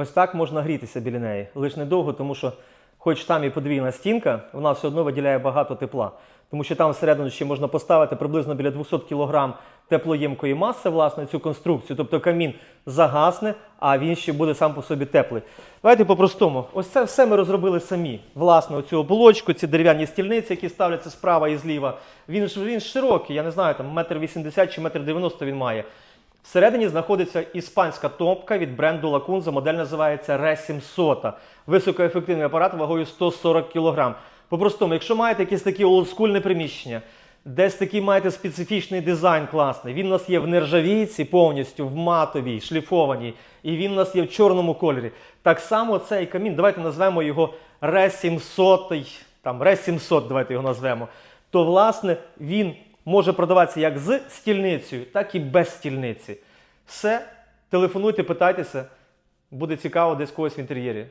Ось так можна грітися біля неї. Лише недовго, тому що, хоч там і подвійна стінка, вона все одно виділяє багато тепла. Тому що там всередину ще можна поставити приблизно біля 200 кг теплоємкої маси, власне, цю конструкцію. Тобто камін загасне, а він ще буде сам по собі теплий. Давайте по-простому. Ось це все ми розробили самі. Власне, оцю оболочку, ці дерев'яні стільниці, які ставляться справа і зліва. Він він широкий, я не знаю, там метр вісімдесят чи метр дев'яносто він має. Всередині знаходиться іспанська топка від бренду Lacunza, модель називається R700. Високоефективний апарат вагою 140 кг. По-простому, якщо маєте якесь таке олдскульне приміщення, десь такий маєте специфічний дизайн класний, він у нас є в нержавійці повністю, в матовій, шліфованій, і він у нас є в чорному кольорі. Так само цей камін, давайте назвемо його R700, там R700, давайте його назвемо. То, власне, він може продаватися як з стільницею, так і без стільниці. Все, телефонуйте, питайтеся, буде цікаво десь когось в інтер'єрі.